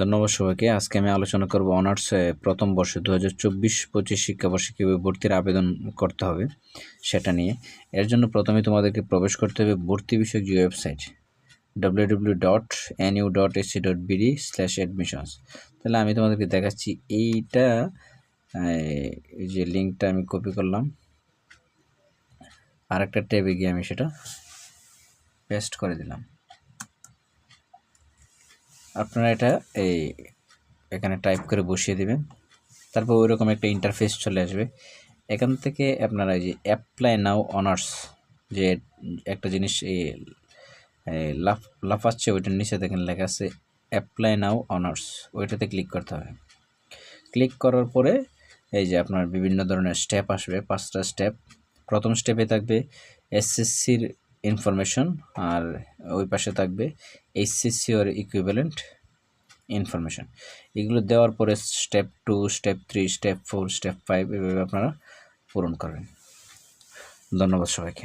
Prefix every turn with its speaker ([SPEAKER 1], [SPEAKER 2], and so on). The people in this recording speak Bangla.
[SPEAKER 1] ধন্যবাদ সবাইকে। আজকে আমি আলোচনা করব অনার্স প্রথম বর্ষে দু হাজার চব্বিশ পঁচিশ শিক্ষাবর্ষে কীভাবে ভর্তির আবেদন করতে হবে সেটা নিয়ে। এর জন্য প্রথমে তোমাদেরকে প্রবেশ করতে হবে ভর্তি বিষয়ক যে website W W dot N U dot dot slash তাহলে আমি তোমাদেরকে দেখাচ্ছি এইটা এই যে লিঙ্কটা আমি কপি করলাম। আর একটা ট্যাবে গিয়ে আমি সেটা পেস্ট করে দিলাম। আপনারা এটা এই এখানে টাইপ করে বসিয়ে দেবেন। তারপর ওই রকম একটা ইন্টারফেস চলে আসবে। এখান থেকে আপনারা এই যে অ্যাপ্লাই নাও অনার্স যে একটা জিনিস এই লাফ, লাফাচ্ছে, ওইটার নিচে দেখেন লেখা আছে অ্যাপ্লাই নাও অনার্স ওইটাতে ক্লিক করতে হবে। ক্লিক করার পরে এই যে আপনার বিভিন্ন ধরনের স্টেপ আসবে। পাঁচটা স্টেপ প্রথম স্টেপে থাকবে এসএসসির ইনফরমেশন আর ওই পাশে থাকবে এইচসিসি ওর ইকুইভ্যালেন্ট ইনফরমেশন এগুলো দেওয়ার পরে step two step three step four step five এভাবে আপনারা পূরণ করবেন। ধন্যবাদ সবাইকে।